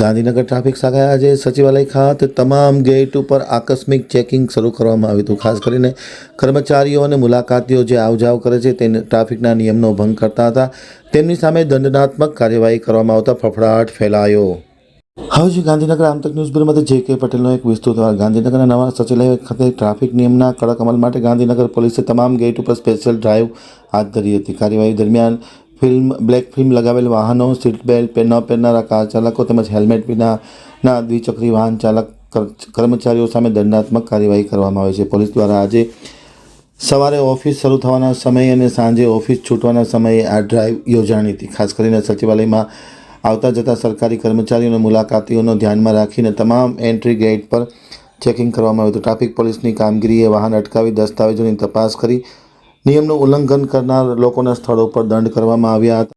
Gandhinagar traffic શાખાએ આજે સચિવાલય ખાતે તમામ ગેટ ઉપર આકસ્મિક ચેકિંગ શરૂ કરવામાં આવ્યું હતું. ખાસ કરીને કર્મચારીઓ અને મુલાકાતીઓ જે આવજાવ કરે છે તેને ટ્રાફિકના નિયમનો ભંગ કરતા હતા. તેમની સામે દંડનાત્મક કાર્યવાહી કરવામાં આવતા ફફડાટ ફેલાયો. હવે જે ગાંધીનગર આમતક ન્યૂઝ બ્યુરોમાંથી જે કે પટેલનો એક વિસ્તૃત અહેવાલ. ગાંધીનગરના નવા સચિવાલય ખાતે ટ્રાફિક નિયમના કડક અમલ માટે ગાંધીનગર પોલીસે તમામ ગેટ ઉપર સ્પેશિયલ ડ્રાઈવ હાથ ધરી હતી. કાર્યવાહી દરમિયાન ફિલ્મ, બ્લેક ફિલ્મ લગાવેલ વાહનો, સીટ બેલ્ટ ન પહેરનારા કાર ચાલકો તેમજ હેલ્મેટ વિનાના દ્વિચક્રી વાહન ચાલક કર- કર્મચારીઓ સામે દંડાત્મક કાર્યવાહી કરવામાં આવે છે. પોલીસ દ્વારા આજે સવારે ઓફિસ શરૂ થવાના સમયે અને સાંજે ઓફિસ છૂટવાના સમયે આ ડ્રાઈવ યોજાણી હતી. ખાસ કરીને સચિવાલયમાં આવતા જતા સરકારી કર્મચારીઓને મુલાકાતીઓનો ધ્યાનમાં રાખીને તમામ એન્ટ્રી ગેટ પર ચેકિંગ કરવામાં આવ્યું હતું. ટ્રાફિક પોલીસની કામગીરીએ વાહન અટકાવી દસ્તાવેજોની તપાસ કરી નિયમનું ઉલ્લંઘન કરનાર લોકોના સ્થળો પર દંડ કરવામાં આવ્યા હતા.